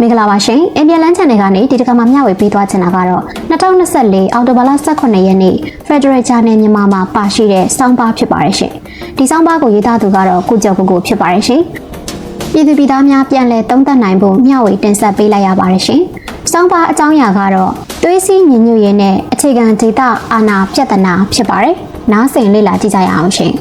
မင်္ဂလာပါရှင်အင်ပြန်လန်း channel ကနေဒီတစ်ခါမှမျှဝေပေးသွားချင်တာကတော့2024အောက်တိုဘာလ18ရက်နေ့ Federal Channel မြန်မာမှာပါရှိတဲ့စောင်းပါဖြစ်ပါတယ်ရှင်ဒီစောင်းပါကိုရေးသားသူကတော့ကုကျော်ကိုကိုဖြစ်ပါတယ်ရှင်ပြည်သူပြည်သားများပြန်လည်သုံးသပ်နိုင်ဖို့မျှဝေတင်ဆက်ပေးလိုက်ရပါတယ်ရှင်စောင်းပါအကြောင်းအရာကတော့သွေးစည်းညီညွတ်ရေးနဲ့အခြေခံဒေသအာဏာပြဿနာဖြစ်ပါတယ်နားဆင်လေ့လာကြည့်ကြရအောင်ရှင်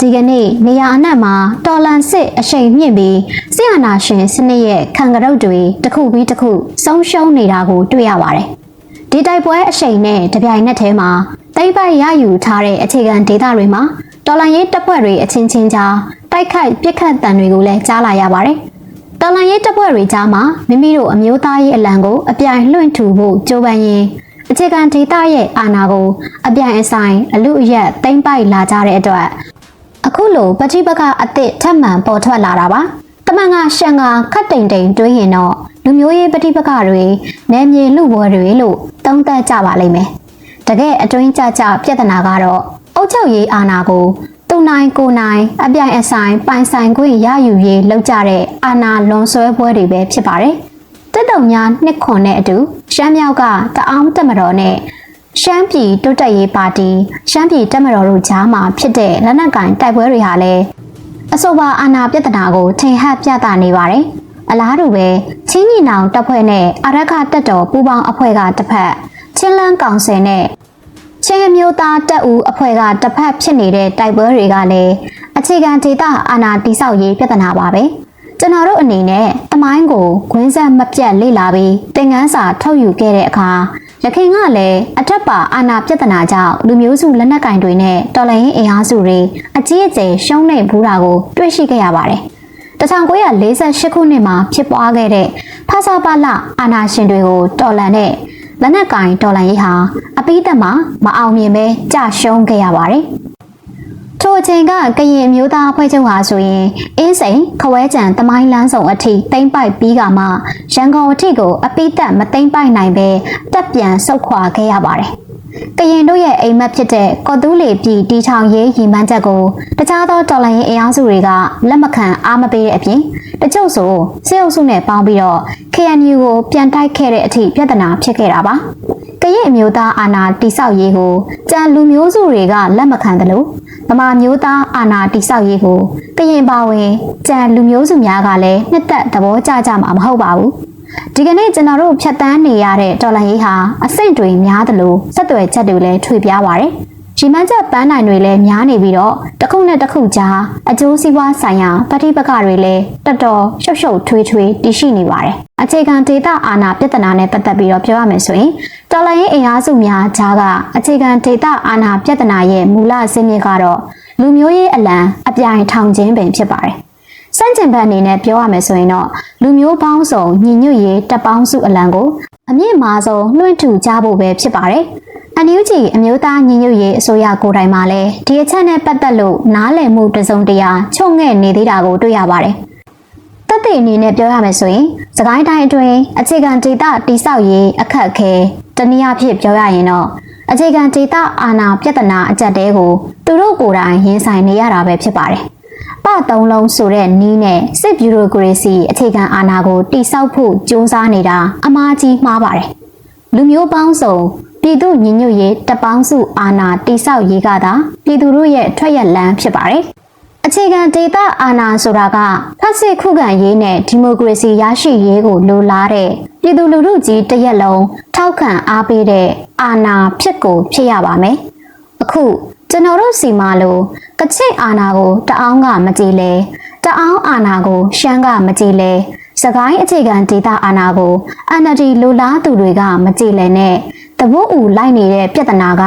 ဒီကနေ့နေရာအနှံ့မှာတော်လန်စစ်အရှိန်မြင့်ပြီးစစ်အာဏာရှင်စနစ်ရဲ့ခံကရုတ်တွေတစ်ခုပြီးတစ်ခုဆုံးရှုံးနေတာကိုတွေ့ရပါတယ်။ဒီတိုက်ပွဲအရှိန်နဲ့တပြိုင်နက်တည်းမှာတိမ့်ပိုက်ရယူထားတဲ့အခြေခံဒေသတွေမှာတော်လန်ရေးတပ်ဖွဲ့တွေအချင်းချင်းကြားတိုက်ခိုက်ပစ်ခတ်တံတွေကိုလည်းကြားလာရပါတယ်။တော်လန်ရေးတပ်ဖွဲ့တွေကြားမှာမိမိတို့အမျိုးသားရေးအလံကိုအပြိုင်လွှင့်ထူဖို့ကြိုးပမ်းရင်းအခြေခံဒေသရဲ့အာဏာကိုအပြိုင်အဆိုင်အလူအရက်တိမ့်ပိုက်လာကြတဲ့အတွက် အခုလိုပဋိပက္ခအသစ်ထပ်မံပေါ်ထွက်လာတာပါတမန်ကရှန်ကခတ်တိမ်တိမ်တွေးရင်တော့လူမျိုးရေးပဋိပက္ခတွေနယ်မြေလူပွဲတွေလို့သုံးသပ်ကြပါလိမ့်မယ်တကယ်အတွင်းကြကြပြဿနာကတော့အုတ်ချုပ်ရေးအာဏာကိုသူနိုင်ကိုနိုင်အပြိုင်အဆိုင်ပိုင်ဆိုင်ခွင့်ရယူရေးလောက်ကြတဲ့အာဏာလွန်ဆွဲပွဲတွေပဲဖြစ်ပါတယ်တက်တုံညာနှစ်ခွန်နဲ့အတူရှမ်းမြောက်ကတအောင်းတက်မတော်နဲ့ ရှမ်းပြည်တိုးတက်ရေးပါတီရှမ်းပြည်တက်မတော်တို့ကြားမှာဖြစ်တဲ့လက်နက်ကင်တိုက်ပွဲတွေဟာလည်းအဆိုပါအာဏာပြဿနာကိုထင်ဟပ်ပြသနေပါတယ်။အလားတူပဲချင်းညီနောင်တပ်ဖွဲ့နဲ့အရခတက်တော်ပူးပေါင်းအဖွဲ့ကတစ်ဖက်ချင်းလန်းကောင်ဆယ်နဲ့ချင်းအမျိုးသားတပ်ဦးအဖွဲ့ကတစ်ဖက်ဖြစ်နေတဲ့တိုက်ပွဲတွေကလည်းအခြေခံဒေသအာဏာတိဆောက်ရေးပြဿနာပါပဲ။ကျွန်တော်တို့အနေနဲ့တမိုင်းကိုခွင်းဆက်မပြတ်လေ့လာပြီးသင်ခန်းစာထုတ်ယူခဲ့တဲ့အခါ ရခိုင်ကလည်းအထက်ပါအာဏာပြဿနာကြောင့်လူမျိုးစုလက်နက်ကင်တွေနဲ့တော်လှန်ရေးအင်အားစုတွေအကြီးအကျယ်ရှုံးနေဘူးတာကိုတွေ့ရှိခဲ့ရပါတယ်။1948ခုနှစ်မှာဖြစ်ပွားခဲ့တဲ့ဖဆာပါလအာဏာရှင်တွေကိုတော်လှန်တဲ့လက်နက်ကင်တော်လှန်ရေးဟာအပိသက်မှာမအောင်မြင်ပဲကြာရှုံးခဲ့ရပါတယ်။ ထိုအချိန်ကကရင်မျိုးသားအဖွဲ့ချုပ်ဟာဆိုရင်အင်းစိန်ခဝဲကြံတမိုင်းလန်းဆောင်အထိတိမ့်ပိုက်ပြီးကမှရန်ကုန်အထိကိုအပိသက်မတိမ့်ပိုက်နိုင်ပဲတက်ပြန်ဆုတ်ခွာခဲ့ရပါတယ်။ကရင်တို့ရဲ့အိမ်မက်ဖြစ်တဲ့ကော်တူးလေပြည်တီထောင်ရေးရီမန်းချက်ကိုတခြားသောတော်လှန်ရေးအင်အားစုတွေကလက်မခံအားမပေးတဲ့အပြင် တချို့ဆိုစစ်အုပ်စုနဲ့ပေါင်းပြီးတော့ KNU ကိုပြန်တိုက်ခဲ့တဲ့အထိပြဿနာဖြစ်ခဲ့တာပါ။ကရင်အမျိုးသားအာဏာတိဆောက်ရေးကိုကြံလူမျိုးစုတွေကလက်မခံတယ်လို့ဗမာမျိုးသားအာဏာတိဆောက်ရေးကိုကရင်ပါဝင်ကြံလူမျိုးစုများကလည်းနှစ်သက်သဘောကျကြမှာမဟုတ်ပါဘူး။ဒီကနေ့ကျွန်တော်တို့ဖြတ်တန်းနေရတဲ့တော်လန်ရေးဟာအဆင့်တွေများသလိုဆက်သွယ်ချက်တွေလည်းထွေပြားပါတယ်။ ရီမန်းချက်ပန်းနိုင်တွေလည်းများနေပြီးတော့တစ်ခုနဲ့တစ်ခုကြားအကျိုးစီးပွားဆိုင်ရာပဋိပက္ခတွေလည်းတော်တော်ရှုပ်ရှုပ်ထွေးထွေးတည်ရှိနေပါတယ်။အခြေခံဒေတာအာဏာပြဿနာနဲ့ပတ်သက်ပြီးတော့ပြောရမယ်ဆိုရင်တော်လိုင်းရေးအင်အားစုများကြားကအခြေခံဒေတာအာဏာပြဿနာရဲ့မူလအစင်းမြစ်ကတော့လူမျိုးရေးအလံအပြိုင်ထောင်ခြင်းပင်ဖြစ်ပါတယ်။စန့်ကျင်ဘက်အနေနဲ့ပြောရမယ်ဆိုရင်တော့လူမျိုးပေါင်းစုံညီညွတ်ရေးတပ်ပေါင်းစုအလံကိုအမြင့်မာဆုံးလွှင့်ထူကြဖို့ပဲဖြစ်ပါတယ်။ အန်ယူဂျီအမျိုးသားညီညွတ်ရေးအစိုးရကိုယ်တိုင်မှာလည်းဒီအချက်နဲ့ပတ်သက်လို့နားလည်မှုတစုံတရာချုပ်ငဲ့နေသေးတာကိုတွေ့ရပါတယ်။တက်တဲ့အနေနဲ့ပြောရမယ်ဆိုရင်စကိုင်းတိုင်းအတွင်းအခြေခံဒေသတိဆောက်ရေးအခက်အခဲတနည်းအားဖြင့်ပြောရရင်တော့အခြေခံဒေသအာဏာပြဿနာအကြက်တဲကိုသူတို့ကိုယ်တိုင်ရင်ဆိုင်နေရတာပဲဖြစ်ပါတယ်။ပသုံးလုံးဆိုတဲ့နီးနဲ့စစ်ဗျူရိုကရေစီအခြေခံအာဏာကိုတိဆောက်ဖို့ကြိုးစားနေတာအမှားကြီးမှားပါတယ်။လူမျိုးပေါင်းစုံ ပြည်သူညီညွတ်ရေးတပ်ပေါင်းစုအာဏာတိဆောက်ရေးကသာပြည်သူတို့ရဲ့ထွက်ရလန်းဖြစ်ပါတယ်။အခြေခံဒေသအာဏာဆိုတာကဖက်စစ်ခုခံရေးနဲ့ဒီမိုကရေစီရရှိရေးကိုလိုလားတဲ့ပြည်သူလူထုကြီးတစ်ရက်လုံးထောက်ခံအားပေးတဲ့အာဏာဖြစ်ကိုဖြစ်ရပါမယ်။အခုကျွန်တော်တို့စီမာလို့ကချစ်အာဏာကိုတအောင်းကမကြည်လဲတအောင်းအာဏာကိုရှမ်းကမကြည်လဲစကိုင်းအခြေခံဒေသအာဏာကို NLD လိုလားသူတွေကမကြည်လဲနဲ့တ ဘိုးဦးလိုက်နေတဲ့ပြဿနာက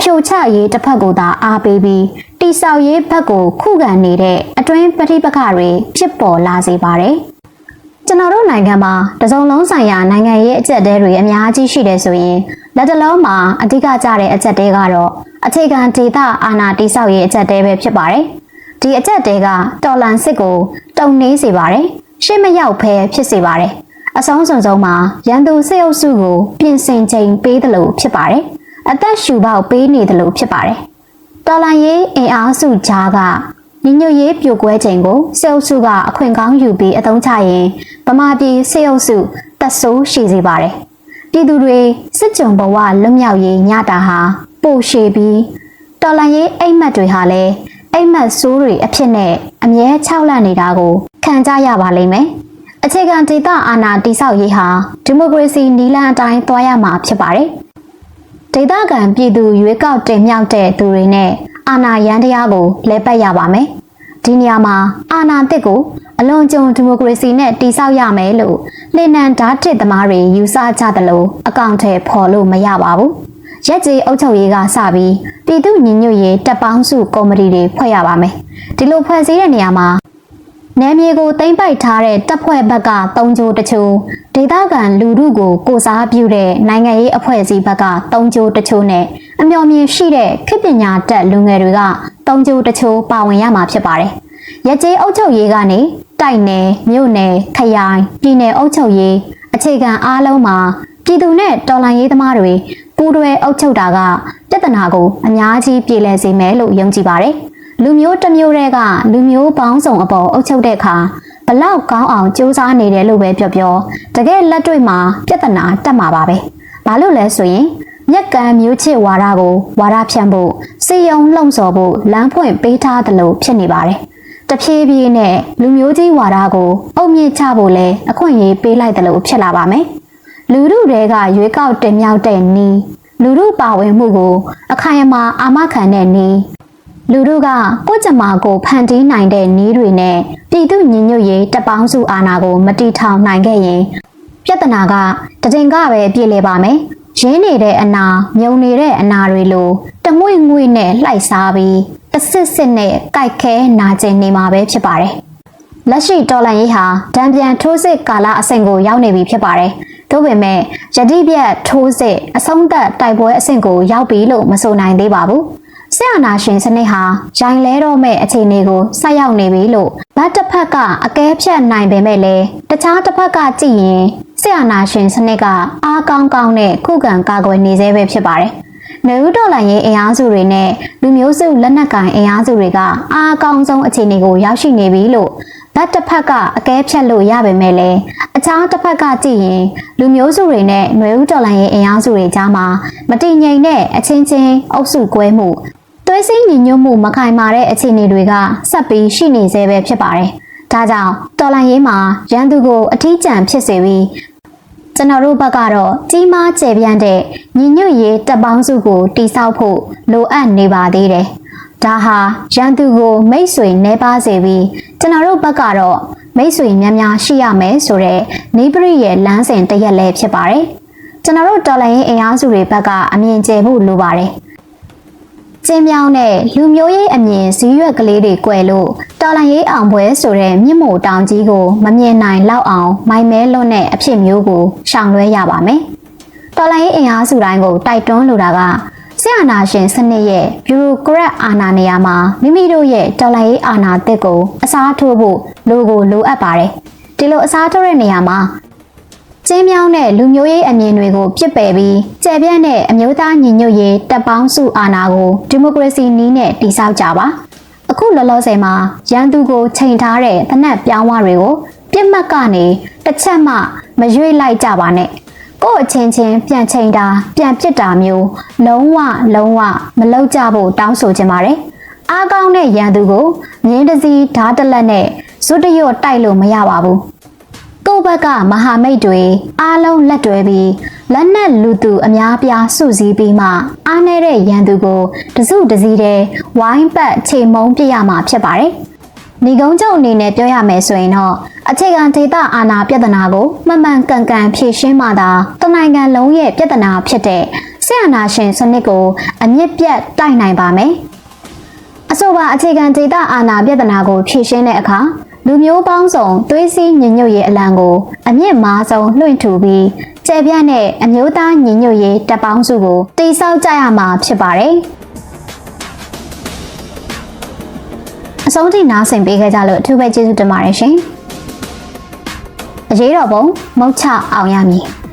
ဖြိုချရေးတစ်ဖက်ကိုသာအားပေးပြီးတိဆောက်ရေးဘက်ကိုခုခံနေတဲ့အတွင်းပဋိပက္ခတွေဖြစ်ပေါ်လာစေပါတယ်။ကျွန်တော်တို့နိုင်ငံမှာတစုံလုံးဆိုင်ရာနိုင်ငံရေးအကျက်တဲတွေအများကြီးရှိတယ်ဆိုရင်လက်တလုံးမှာအဓိကကျတဲ့အကျက်တဲကတော့အခြေခံဒေသအာဏာတိဆောက်ရေးအကျက်တဲပဲဖြစ်ပါတယ်။ဒီအကျက်တဲကတော်လန်စစ်ကိုတုံနှေးစေပါတယ်။ရှေ့မရောက်ဖဲဖြစ်စေပါတယ်။ အဆုံးစွန်ဆုံးမှာရန်သူစစ်အုပ်စုကိုပြင်ဆင်ချိန်ပေးတယ်လို့ဖြစ်ပါတယ်။အသက်ရှူပေါက်ပေးနေတယ်လို့ဖြစ်ပါတယ်။တော်လန်ရေးအင်အားစုကြားကညီညွတ်ရေးပြိုကွဲချိန်ကိုစေအုပ်စုကအခွင့်ကောင်းယူပြီးအသုံးချရင်ဗမာပြည်စေအုပ်စုတက်ဆိုးရှိစေပါတယ်။ပြည်သူတွေစစ်ကြုံဘဝလွတ်မြောက်ရေးညတာဟာပိုရှည်ပြီးတော်လန်ရေးအိမ်မက်တွေဟာလည်းအိမ်မက်ဆိုးတွေအဖြစ်နဲ့အမြဲခြောက်လန့်နေတာကိုခံကြရပါလိမ့်မယ်။ အခြေခံဒေသအာဏာတိဆောက်ရေးဟာဒီမိုကရေစီနည်းလမ်းအတိုင်းသွားရမှာဖြစ်ပါတယ်။ဒေသခံပြည်သူရွေးကောက်တင်မြှောက်တဲ့သူတွေနဲ့အာဏာရန်တရားကိုလဲပတ်ရပါမယ်။ဒီနေရာမှာအာဏာတစ်ကိုအလွန်ကြုံဒီမိုကရေစီနဲ့တိဆောက်ရမယ်လို့လင်နန်ဓာတ်တစ်သမားတွေယူဆကြသလိုအကောင့်ထဲပေါ်လို့မရပါဘူး။ရက်ကြီးအုပ်ချုပ်ရေးကစပြီးပြည်သူညီညွတ်ရေးတပ်ပေါင်းစုကော်မတီတွေဖွဲ့ရပါမယ်။ဒီလိုဖွဲ့စည်းတဲ့နေရာမှာ နယ်မြေကိုသိမ်းပိုက်ထားတဲ့တပ်ဖွဲ့ဘက်က၃ကြိုးတချို့ဒေသခံလူထုကိုကိုစားပြုတဲ့နိုင်ငံရေးအဖွဲ့အစည်းဘက်က၃ကြိုးတချို့နဲ့အမျှော်မြင်ရှိတဲ့ခေတ်ပညာတက်လူငယ်တွေက၃ကြိုးတချို့ပါဝင်ရမှာဖြစ်ပါတယ်။ရကြေးအုပ်ချုပ်ရေးကနေတိုက်နယ်မြို့နယ်ခရိုင်ပြည်နယ်အုပ်ချုပ်ရေးအခြေခံအားလုံးမှာပြည်သူနဲ့တော်လှန်ရေးသမားတွေပူးတွဲအုပ်ချုပ်တာကပြဿနာကိုအများကြီးပြည်လည်စေမယ်လို့ယုံကြည်ပါတယ်။ လူမျိုးတစ်မျိုးတည်းကလူမျိုးပေါင်းစုံအပေါ်အုပ်ချုပ်တဲ့အခါဘလောက်ကောင်းအောင်စူးစမ်းနေတယ်လို့ပဲပြောပြောတကယ်လက်တွေ့မှာပြဿနာတက်မှာပါပဲ။ဘာလို့လဲဆိုရင်မြက်ကံမျိုးချစ်ဝါဒကိုဝါဒဖြန့်ဖို့စေယုံလှုံ့ဆော်ဖို့လမ်းဖွင့်ပေးထားသလိုဖြစ်နေပါတယ်။တဖြည်းဖြည်းနဲ့လူမျိုးကြီးဝါဒကိုအုံမြင့်ချဖို့လဲအခွင့်အရေးပေးလိုက်သလိုဖြစ်လာပါမယ်။လူထုတွေကရွေးကောက်တင်မြှောက်တဲ့နီးလူထုပါဝင်မှုကိုအခိုင်အမာအာမခံတဲ့နီး လူတို့ကကိုယ့်ကြမာကိုဖန်တီးနိုင်တဲ့နည်းတွေနဲ့ပြည်သူညီညွတ်ရေးတပေါင်းစုအာဏာကို မတီထောင်နိုင်ခဲ့ရင်ပြဿနာကတတင်ကပဲပြည့်လေပါမယ်။ရင်းနေတဲ့အနာမြုံနေတဲ့အနာတွေလိုတငွေ့ငွေ့နဲ့လှိုက်စားပြီးအစစ်စစ်နဲ့ကြိုက်ခဲနာကျင်နေမှာပဲဖြစ်ပါတယ်။လက်ရှိတော်လန်ရေးဟာဒံပြန်ထိုးစစ်ကာလအဆင့်ကိုရောက်နေပြီဖြစ်ပါတယ်။သို့ပေမဲ့ယတိပြတ်ထိုးစစ်အဆုံးသတ်တိုက်ပွဲအဆင့်ကိုရောက်ပြီလို့မဆိုနိုင်သေးပါဘူး။ ဆရာနာရှင်စနစ်ဟာရိုင်လဲတော့မဲ့အခြေအနေကိုဆက်ရောက်နေပြီလို့ဗတ်တစ်ဖက်ကအကဲဖြတ်နိုင်ပေမဲ့လည်းတခြားတစ်ဖက်ကကြည့်ရင်ဆရာနာရှင်စနစ်ကအားကောင်းကောင်းနဲ့ခုခံကာကွယ်နေသေးပဲဖြစ်ပါတယ်။နေဦးတော်လိုင်းရဲ့အင်အားစုတွေနဲ့လူမျိုးစုလက်နက်ကင်အင်အားစုတွေကအားကောင်းဆုံးအခြေအနေကိုရောက်ရှိနေပြီလို့ဗတ်တစ်ဖက်ကအကဲဖြတ်လို့ရပေမဲ့လည်းအခြားတစ်ဖက်ကကြည့်ရင်လူမျိုးစုတွေနဲ့ຫນွေဦးတော်လိုင်းရဲ့အင်အားစုတွေကြားမှာမတည်ငြိမ်တဲ့အချင်းချင်းအုပ်စုကွဲမှု သွေးစည်းညီညွတ်မှုမခိုင်မာတဲ့အခြေအနေတွေကဆက်ပြီးရှိနေသေးပဲဖြစ်ပါတယ်။ဒါကြောင့်တော်လိုင်းရေးမှာရန်သူကိုအထီးကျန်ဖြစ်စေပြီးကျွန်တော်တို့ဘက်ကတော့ကြီးမားကျယ်ပြန့်တဲ့ညီညွတ်ရေးတပ်ပေါင်းစုကိုတိစောက်ဖို့လိုအပ်နေပါသေးတယ်။ဒါဟာရန်သူကိုမိတ်ဆွေနှဲပါစေပြီးကျွန်တော်တို့ဘက်ကတော့မိတ်ဆွေများများရှိရမယ်ဆိုတော့နေပရိရဲ့လမ်းစဉ်တရက်လည်းဖြစ်ပါတယ်။ကျွန်တော်တို့တော်လိုင်းရေးအင်အားစုတွေဘက်ကအမြင်ကျဖို့လိုပါတယ်။ ကျင်းမြောင်းတဲ့လူမျိုးရေးအမြင်ဇီးရွက်ကလေးတွေ꿰လို့တော်လန်ရေးအောင်ပွဲဆိုတဲ့မြင့်မို့တောင်ကြီးကိုမမြင်နိုင်လောက်အောင်မိုင်မဲလွတ်တဲ့အဖြစ်မျိုးကိုရှောင်လွှဲရပါမယ်။တော်လန်ရေးအင်အားစုတိုင်းကိုတိုက်တွန်းလိုတာကဆရာနာရှင်စနစ်ရဲ့ဘျူရိုကရက်အာဏာနေရာမှာမိမိတို့ရဲ့တော်လန်ရေးအာဏာတစ်ကိုအစားထိုးဖို့လိုကိုလိုအပ်ပါတယ်။ဒီလိုအစားထိုးတဲ့နေရာမှာ ကျင်းမြောင်းတဲ့လူမျိုးရေးအမြင်တွေကိုပြစ်ပယ်ပြီးကျယ်ပြန့်တဲ့အမျိုးသားညီညွတ်ရေးတပ်ပေါင်းစုအာဏာကိုဒီမိုကရေစီနည်းနဲ့တည်ဆောက်ကြပါအခုလောလောဆယ်မှာရန်သူကိုချိန်ထားတဲ့တနက်ပြောင်းဝတွေကိုပြစ်မှတ်ကနေတစ်ချက်မှမရွေ့လိုက်ကြပါနဲ့ကို့အချင်းချင်းပြန်ချိန်တာပြန်ပစ်တာမျိုးလုံးဝလုံးဝမလုပ်ကြဖို့တောင်းဆိုချင်ပါတယ်အားကောင်းတဲ့ရန်သူကိုမြင်းတစည်းဓာတ်တလက်နဲ့ဇွတ်တရွတ်တိုက်လို့မရပါဘူး ကိုဘက်ကမဟာမိတ်တွေအားလုံးလက်တွဲပြီးလက်နက်လူသူအများပြားစုစည်းပြီးမှအားနေတဲ့ရန်သူကိုတစုတစည်းတဲ့ဝိုင်းပတ်ခြေမုံပြရမှာဖြစ်ပါတယ်။ဏီကုန်းချုပ်အနေနဲ့ပြောရမယ်ဆိုရင်တော့အခြေခံဒေသအာဏာပြဿနာကိုမှန်မှန်ကန်ကန်ဖြေရှင်းမှသာတနိုင်ငံလုံးရဲ့ပြဿနာဖြစ်တဲ့ဆရာနာရှင်စနစ်ကိုအမြင့်ပြတ်တိုက်နိုင်ပါမယ်။အဆိုပါအခြေခံဒေသအာဏာပြဿနာကိုဖြေရှင်းတဲ့အခါ လူမျိုးပေါင်းစုံသွေးစည်းညီညွတ်ရေးအလံကို အမြင့်မားဆုံးလွှင့်ထူပြီးကျယ်ပြန့်တဲ့အမျိုးသားညီညွတ်ရေးတပ်ပေါင်းစုကိုတိစောက်ကြရမှာဖြစ်ပါတယ်။အဆုံးထိနားဆင်ပေးခဲ့ကြလို့အထူးပဲကျေးဇူးတင်ပါတယ်ရှင်။အရေးတော်ပုံမုတ်ချအောင်ရမည်။